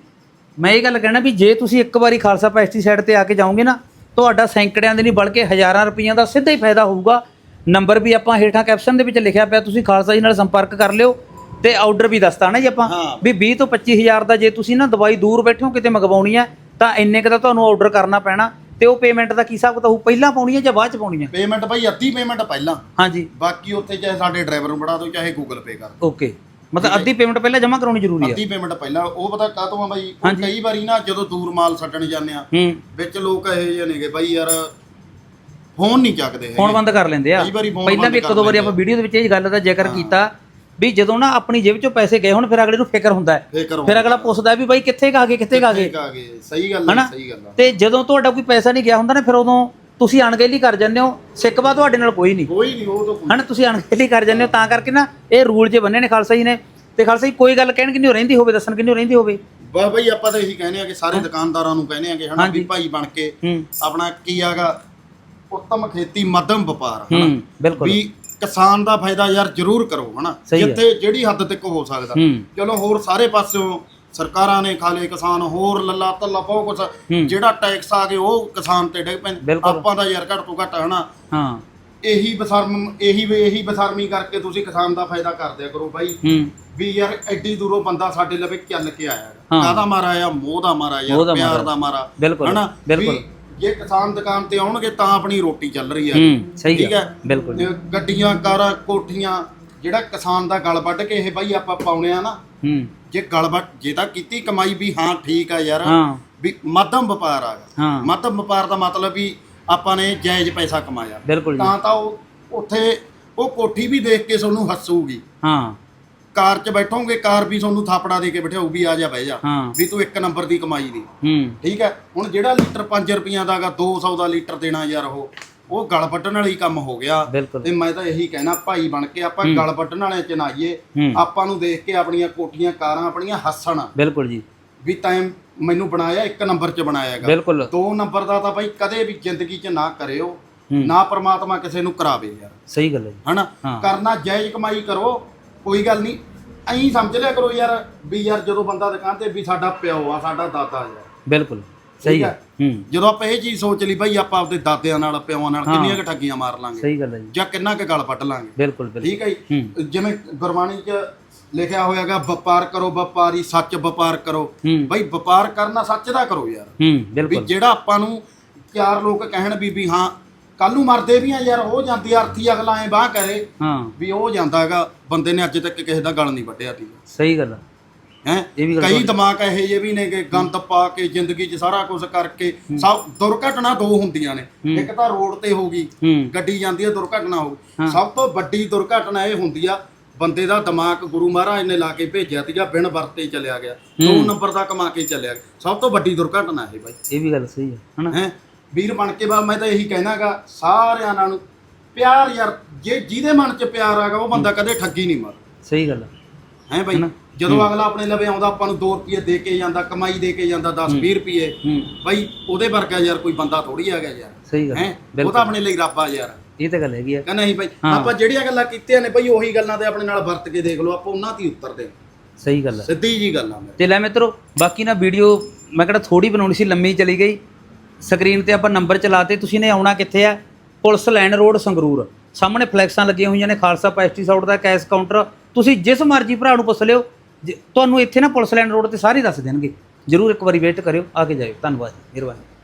ਮੈਂ ਇਹ ਗੱਲ ਕਹਿਣਾ ਵੀ ਜੇ ਤੁਸੀਂ ਇੱਕ ਵਾਰੀ ਖਾਲਸਾ ਪੈਸਟੀਸਾਈਡ ਤੇ ਆ ਕੇ ਜਾਓਗੇ ਨਾ ਤੁਹਾਡਾ ਸੈਂਕੜਿਆਂ ਦੇ ਨਹੀਂ ਬਲਕਿ ਹਜ਼ਾਰਾਂ ਰੁਪਈਆਂ ਦਾ ਸਿੱਧਾ ਹੀ ਫਾਇਦਾ ਹੋਊਗਾ। ਨੰਬਰ ਵੀ ਆਪਾਂ ਹੇਠਾਂ ਕੈਪਸ਼ਨ ਦੇ ਵਿੱਚ ਲਿਖਿਆ ਪਿਆ ਤੁਸੀਂ ਖਾਲਸਾ ਜੀ ਨਾਲ ਸੰਪਰਕ ਕਰ ਲਿਓ ਤੇ ਆਰਡਰ ਵੀ ਦੱਸਤਾ ਨਾ ਜੀ ਆਪਾਂ ਵੀ 20 ਤੋਂ 25000 ਦਾ ਜੇ ਤੁਸੀਂ ਨਾ ਦਵਾਈ ਦੂਰ ਬੈਠੇ ਹੋ ਕਿਤੇ ਮੰਗਵਾਉਣੀ ਹੈ ਤਾਂ ਇੰਨੇ ਕੁ ਦਾ ਤੁਹਾਨੂੰ ਆਰਡਰ ਕਰਨਾ ਪੈਣਾ। ਤੇ ਉਹ ਪੇਮੈਂਟ ਦਾ ਕੀ ਹਿਸਾਬ ਕਿਤਾਬ ਹੋਊ? ਪਹਿਲਾਂ ਪਾਉਣੀ ਹੈ ਜਾਂ ਬਾਅਦ ਚ ਪਾਉਣੀ ਹੈ ਪੇਮੈਂਟ ਭਾਈ ਅੱਧੀ ਪੇਮੈਂਟ ਪਹਿਲਾਂ। ਹਾਂਜੀ। ਬਾਕੀ ਉੱਥੇ ਚਾਹੇ ਸਾਡੇ ਡਰਾਈਵਰ ਨੂੰ ਬਣਾ ਦਿਓ ਚਾਹੇ ਗੂਗਲ ਪੇ ਕਰ ਦਿਓ। ਓਕੇ ਮਤਲਬ ਅੱਧੀ ਪੇਮੈਂਟ ਪਹਿਲਾਂ ਜਮ੍ਹਾਂ ਕਰਾਉਣੀ ਜ਼ਰੂਰੀ ਹੈ ਅੱਧੀ ਪੇਮੈਂਟ ਪਹਿਲਾਂ ਉਹ ਪਤਾ ਕਾਹਤੋਂ ਆ ਬਾਈ ਉਹ ਕਈ ਵਾਰੀ ਨਾ ਜਦੋਂ ਦੂਰ ਮਾਲ ਛੱਡਣ ਜਾਂਦੇ ਆ ਹੂੰ। ਵਿੱਚ ਲੋਕ ਇਹੋ ਜਿਹੇ ਨੇਗੇ ਬਾਈ ਯਾਰ ਫੋਨ ਨਹੀਂ ਚੱਕਦੇ ਫੋਨ ਹੈਗੇ। ਬੰਦ ਕਰ ਲੈਂਦੇ ਆ। ਕਈ ਵਾਰੀ phone ਪਹਿਲਾਂ ਬੰਦ ਵੀ ਇੱਕ ਕਰ ਦੋ ਵਾਰੀ ਲੈਂਦੇ ਆਪਾਂ ਵੀਡੀਓ ਦੇ ਵਿੱਚ ਇਹ ਗੱਲ ਦਾ ਜ਼ਿਕਰ ਕੀਤਾ। ਵੀ ਜਦੋਂ ਨਾ ਆਪਣੀ ਜੇਬ ਚੋਂ ਪੈਸੇ ਗਏ ਹੁਣ ਫਿਰ ਅਗਲੇ ਨੂੰ ਫਿਕਰ ਹੁੰਦਾ ਹੈ। ਫਿਕਰ ਫਿਰ ਅਗਲਾ ਪੁੱਛਦਾ ਵੀ ਬਾਈ ਕਿੱਥੇ ਕਾ ਗਏ ਕਿੱਥੇ ਕਾ ਗਏ? ਠੀਕ ਆ ਗਏ? ਸਹੀ ਗੱਲ ਹਨਾ? ਹੈ ਸਹੀ ਗੱਲ ਤੇ ਜਦੋਂ ਤੁਹਾਡਾ ਕੋਈ ਪੈਸਾ ਨਹੀਂ ਗਿਆ ਹੁੰਦਾ ਨਾ ਫਿਰ ਉਦੋਂ ਤੁਸੀਂ ਅਣਗਹਿਲੀ ਕਰ ਜਾਂਦੇ ਹੋ। ਸਿੱਕਵਾ ਤੁਹਾਡੇ ਨਾਲ ਕੋਈ ਨਹੀਂ। ਕੋਈ ਨਹੀਂ ਉਹ ਤਾਂ ਕੋਈ- ਹਨਾ? ਤੁਸੀਂ ਅਣਗਹਿਲੀ ਕਰ ਜਾਂਦੇ ਹੋ ਤਾਂ ਕਰਕੇ ਨਾ ਇਹ ਰੂਲ ਜੇ ਬੰਨੇ ਨੇ ਖਾਲਸਾ ਜੀ ਨੇ। ਤੇ ਖਾਲਸਾ ਜੀ ਕੋਈ ਗੱਲ ਕਹਿਣ ਕਿ ਨਹੀਂ ਰਹਿੰਦੀ ਹੋਵੇ ਦੱਸਣ ਕਿ ਨਹੀਂ ਰਹਿੰਦੀ ਹੋਵੇ? ਬਾ ਬਈ ਆਪਾਂ ਤਾਂ ਇਹੀ ਕਹਿੰਦੇ ਆ ਕਿ ਸਾਰੇ ਦੁਕਾਨਦਾਰਾਂ ਨੂੰ ਕਹਿੰਦੇ ਆ ਕਿ ਹਨਾ ਵੀ ਭਾਈ ਬਣ ਕੇ ਹੂੰ। ਆਪਣਾ ਕੀ ਆਗਾ? ਉੱਤਮ ਖੇਤੀ ਮੱਧਮ ਵਪਾਰ ਹਨਾ? ਬਿਲਕੁਲ। ਵੀ ਕਿਸਾਨ ਦਾ ਫਾਇਦਾ ਯਾਰ ਜ਼ਰੂਰ ਕਰੋ ਹਨਾ? ਸਹੀ ਹੈ। ਜਿੱਥੇ ਜਿਹੜੀ ਹੱਦ ਤੱਕ ਹੋ ਸਕਦਾ। ਹੂੰ। ਚਲੋ ਹੋਰ ਸਾਰੇ ਪਾਸਿਓਂ ਸਰਕਾਰਾਂ ਨੇ ਖਾਲੇ ਕਿਸਾਨ ਹੋਰ ਲੱਲਾ ਤੱਲਾ ਬਹੁਤ ਹੂੰ। ਜਿਹੜਾ ਟੈਕਸ ਆ ਗਏ ਉਹ ਕਿਸਾਨ ਤੇ ਡਿੱਗ ਪੈਂਦੇ। ਬਿਲਕੁਲ। ਆਪਾਂ ਦਾ ਯਾਰ ਘੱਟ ਤੋਂ ਘੱਟ ਹਨਾ? ਹਾਂ। ਇਹੀ ਬਸਰਮ ਇਹੀ ਇਹੀ ਬਸਰਮੀ ਕਰਕੇ ਤੁਸੀਂ ਕਿਸਾਨ ਦਾ ਫਾਇਦਾ ਕਰਦੇ ਕਰੋ ਬਾਈ। ਹੂੰ। ਵੀ ਯਾਰ ਐਡੀ ਦੂਰੋਂ ਬੰਦਾ ਸਾਡੇ ਲਵੇ ਚੱਲ ਕੇ ਆਇਆ। ਹਾਂ। ਕਾਹਦਾ ਮਾਰਾ ਆ? ਮੋਹ ਦਾ ਮਾਰਾ ਮੋਹ ਯਾਰ ਦਾ ਪਿਆਰ ਮਾਰਾ। ਦਾ ਮਾਰਾ। ਬਿਲਕੁਲ, ਹਨਾ? ਬਿਲਕੁਲ। ਜੇ ਕਿਸਾਨ ਦੁਕਾਨ ਤੇ ਆਉਣਗੇ ਤਾਂ ਆਪਣੀ ਰੋਟੀ ਚੱਲ ਰਹੀ ਹੈ ਹੂੰ ਸਹੀ ਠੀਕ ਹੈ ਹੈ? ਬਿਲਕੁਲ ਤੇ ਗੱਡੀਆਂ ਕਾਰਾਂ ਕੋਠੀਆਂ ਜਿਹੜਾ ਕਿਸਾਨ ਦਾ ਗਲ ਵੱਢ ਕੇ ਇਹ ਬਾਈ ਆਪਾਂ ਪਾਉਣੇ ਆ ਨਾ ਹੂੰ। ਜੇ ਗਲ ਵੱਢ ਜੇ ਤਾਂ ਕੀਤੀ ਕਮਾਈ ਵੀ ਹਾਂ ਠੀਕ ਆ ਯਾਰ। ਹਾਂ। ਵੀ ਮੱਧਮ ਵਪਾਰ ਆ। ਹਾਂ। ਮੱਧਮ ਵਪਾਰ ਦਾ ਮਤਲਬ ਵੀ ਆਪਾਂ ਨੇ ਜਾਇਜ਼ ਪੈਸਾ ਕਮਾਇਆ। ਬਿਲਕੁਲ ਜੀ। ਤਾਂ ਤਾਂ ਉਹ ਉੱਥੇ ਉਹ ਕੋਠੀ ਵੀ ਦੇਖ ਕੇ ਤੁਹਾਨੂੰ ਹੱਸੂਗੀ। ਹਾਂ। ਕਾਰ 'ਚ ਬੈਠੋਗੇ ਕਾਰ ਵੀ ਤੁਹਾਨੂੰ ਥਾਪੜਾ ਦੇ ਕੇ ਬਿਠਾਊ ਵੀ ਆ ਜਾ ਬਹਿ ਜਾ। ਹਾਂ। ਵੀ ਤੂੰ ਇੱਕ ਨੰਬਰ ਦੀ ਕਮਾਈ ਦੀ। ਹੂੰ। ਠੀਕ ਹੈ? ਹੁਣ ਜਿਹੜਾ ਲੀਟਰ 5 ਰੁਪਈਆਂ ਦਾਗਾ 200 ਦਾ ਲੀਟਰ ਦੇਣਾ ਯਾਰ ਉਹ ਉਹ ਗਲ ਵਾਲੀ ਕੰਮ ਹੋ ਗਿਆ। ਬਿਲਕੁਲ। ਤੇ ਮੈਂ ਤਾਂ ਇਹੀ ਕਹਿਣਾ ਭਾਈ ਬਣ ਕੇ ਆਪਾਂ ਗਲ ਵਾਲਿਆਂ ਚ ਨਾ ਆਈਏ। ਹੂੰ। ਆਪਾਂ ਨੂੰ ਦੇਖ ਕੇ ਆਪਣੀਆਂ ਕੋਠੀਆਂ ਕਾਰਾਂ ਆਪਣੀਆਂ ਹੱਸਣ। ਬਿਲਕੁਲ ਜੀ। ਵੀ ਤੈਂ ਮੈਨੂੰ ਬਣਾਇਆ ਇੱਕ ਨੰਬਰ 'ਚ ਬਣਾਇਆਗਾ ਬਿਲਕੁਲ। ਦੋ ਨੰਬਰ ਦਾ ਤਾਂ ਭਾਈ ਕਦੇ ਵੀ ਜ਼ਿੰਦਗੀ 'ਚ ਨਾ ਕਰਿਓ। ਹੂੰ। ਨਾ ਪ੍ਰਮਾਤਮਾ ਕਿਸੇ ਨੂੰ ਕਰਾਵੇ ਯਾਰ। ਸਹੀ ਗੱਲ ਹੈ ਜੀ। ਹਨਾ? ਹਾਂ। ਕਰਨਾ ਜਾਇਜ਼ ਕਮਾਈ ਕਰੋ। ਕੋਈ ਗੱਲ ਨਹੀਂ। ਐਂ ਸਮਝ ਲਿਆ ਕਰੋ ਯਾਰ ਵੀ ਯਾਰ ਜਦੋਂ ਬੰਦਾ ਦੁਕਾਨ ਤੇ ਵੀ ਸਾਡਾ ਪਿਓ ਆ ਸਾਡਾ ਦਾਦਾ ਯਾਰ ਬਿਲਕੁਲ ਸਹੀ ਠੀਕ ਹੈ ਹੂੰ। ਜਦੋਂ ਆਪਾਂ ਇਹ ਚੀਜ਼ ਸੋਚ ਲਈ ਬਈ ਆਪਾਂ ਆਪਦੇ ਦਾਦਿਆਂ ਨਾਲ ਪਿਓਾਂ ਨਾਲ ਹਾਂ। ਕਿੰਨੀਆਂ ਕੁ ਠੱਗੀਆਂ ਮਾਰ ਲਾਂਗੇ ਸਹੀ ਗੱਲ ਹੈ ਜੀ। ਜਾਂ ਕਿੰਨਾ ਕੁ ਗਲ ਪੱਟ ਲਾਂਗੇ। ਬਿਲਕੁਲ ਬਿਲਕੁਲ। ਠੀਕ ਹੈ ਜੀ? ਜਿਵੇਂ ਗੁਰਬਾਣੀ 'ਚ ਲਿਖਿਆ ਹੋਇਆਗਾ ਵਪਾਰ ਕਰੋ ਵਪਾਰੀ ਸੱਚ ਵਪਾਰ ਕਰੋ। ਹੂੰ। ਬਈ ਵਪਾਰ ਕਰਨਾ ਸੱਚ ਦਾ ਕਰੋ ਯਾਰ। ਹੂੰ ਵੀ ਬਿਲਕੁਲ। ਜਿਹੜਾ ਆਪਾਂ ਨੂੰ ਚਾਰ ਲੋਕ ਕਹਿਣ ਵੀ ਵੀ ਹਾਂ ਕੱਲ ਨੂੰ ਮਰਦੇ ਵੀ ਆ ਯਾਰ ਉਹ ਜਾਂਦੀ ਅਰਥੀ ਅਗਲਾ ਐ ਬਾਹ ਕਰੇ ਹਾਂ। ਵੀ ਉਹ ਜਾਂਦਾ ਹੈਗਾ ਬੰਦੇ ਨੇ ਅੱਜ ਤੱਕ ਕਿਸੇ ਦਾ ਗਲ ਨਹੀਂ ਵੱਢਿਆ ਤੀ ਸਹੀ ਗੱਲ ਹੈ ਹੈ? ਇਹ ਵੀ ਗੱਲ ਕਈ ਦਿਮਾਗ ਇਹੋ ਜਿਹੇ ਵੀ ਨੇ ਕਿ ਗੰਦ ਪਾ ਕੇ ਜ਼ਿੰਦਗੀ 'ਚ ਸਾਰਾ ਕੁਝ ਕਰਕੇ ਸਭ ਦੁਰਘਟਨਾ ਦੋ ਹੁੰਦੀਆਂ ਨੇ। ਇੱਕ ਤਾਂ ਰੋਡ ਤੇ ਹੋ ਗਈ ਗੱਡੀ ਜਾਂਦੀ ਹੈ ਦੁਰਘਟਨਾ ਹੋ ਗਈ। ਸਭ ਤੋਂ ਵੱਡੀ ਦੁਰਘਟਨਾ ਇਹ ਹੁੰਦੀ ਆ ਬੰਦੇ ਦਾ ਦਿਮਾਗ ਗੁਰੂ ਮਹਾਰਾਜ ਨੇ ਲਾ ਕੇ ਭੇਜਿਆ ਤੀਗਾ ਬਿਨ ਵਰਤੇ ਚਲਿਆ ਗਿਆ। ਦੋ ਨੰਬਰ ਦਾ ਕਮਾ ਕੇ ਚੱਲਿਆ ਗਿਆ। ਸਭ ਤੋਂ ਵੱਡੀ ਦੁਰਘਟਨਾ ਇਹ ਬਾਈ। ਇਹ ਵੀ ਗੱਲ ਸਹੀ ਹੈ ਹਨਾ? ਹੈ? ਵੀਰ ਬਣ ਕੇ ਬਾ ਮੈਂ ਤਾਂ ਇਹੀ ਕਹਿਣਾਗਾ ਸਾਰਿਆਂ ਨਾਲ ਪਿਆਰ ਯਾਰ ਜੇ ਜਿਹਦੇ ਮਨ 'ਚ ਪਿਆਰ ਆਗਾ ਉਹ ਬੰਦਾ ਕਦੇ ਠੱਗੀ ਨਹੀਂ ਮਾਰਦਾ। ਸਹੀ ਗੱਲ ਹੈ ਹੈ ਬਾਈ? ਜਦੋਂ ਅਗਲਾ ਆਪਣੇ ਲਵੇ ਆਉਂਦਾ ਆਪਾਂ ਨੂੰ 2 ਰੁਪਏ ਦੇ ਕੇ ਜਾਂਦਾ ਕਮਾਈ ਦੇ ਕੇ ਜਾਂਦਾ 10 20 ਰੁਪਏ। ਹੂੰ। ਬਾਈ ਉਹਦੇ ਵਰਗਾ ਯਾਰ ਕੋਈ ਬੰਦਾ ਥੋੜੀ ਆ ਗਿਆ ਯਾਰ। ਸਹੀ ਗੱਲ ਹੈ ਹੈ? ਉਹ ਤਾਂ ਆਪਣੇ ਲਈ ਰੱਬ ਆ ਯਾਰ। ਇਹ ਤਾਂ ਗੱਲ ਹੈਗੀ ਆ। ਕਹ ਨਹੀਂ ਬਾਈ ਹਾਂ। ਆਪਾਂ ਜਿਹੜੀਆਂ ਗੱਲਾਂ ਕੀਤੀਆਂ ਨੇ ਬਾਈ ਉਹੀ ਗੱਲਾਂ ਤੇ ਆਪਣੇ ਨਾਲ ਵਰਤ ਕੇ ਦੇਖ ਲਓ ਆਪਾਂ ਉਹਨਾਂ ਦੀ ਉਤਰਦੇ ਸਹੀ ਗੱਲ ਹੈ ਸਿੱਧੀ ਜੀ ਗੱਲ ਆ ਮੇਰੀ ਤੇ ਲੈ ਮਿੱਤਰੋ ਬਾਕੀ ਨਾ ਵੀਡੀਓ ਮੈਂ ਕਿਹੜਾ ਥੋੜੀ ਬਣਾਉਣੀ ਸੀ ਲੰਮੀ ਚਲੀ ਗਈ। ਸਕਰੀਨ ਤੇ ਆਪਾਂ ਨੰਬਰ ਚਲਾਤੇ, ਤੁਸੀਂ ਨੇ ਆਉਣਾ ਕਿੱਥੇ ਆ? Police line road Sangrur. ਸਾਹਮਣੇ ਫਲੈਕਸਾਂ ਲੱਗੀਆਂ ਹੋਈਆਂ ਨੇ, ਖਾਲਸਾ ਪੈਸਟੀਸਾਈਡ ਦਾ ਕੈਸ਼ ਕਾਊਂਟਰ। ਤੁਸੀਂ ਜਿਸ ਮਰਜ਼ੀ ਭਰਾ ਨੂੰ ਪੁੱਛ ਲਿਓ, ਜੇ- ਤੁਹਾਨੂੰ ਇੱਥੇ ਨਾ ਪੁਲਿਸ ਲਾਈਨ ਰੋਡ ਤੇ ਸਾਰੇ ਦੱਸ ਦੇਣਗੇ। ਜਰੂਰ ਇੱਕ ਵਾਰੀ ਵੇਟ ਕਰਿਓ, ਆ ਕੇ ਜਾਇਓ। ਧੰਨਵਾਦ ਮਿਹਰਬਾਨੀ।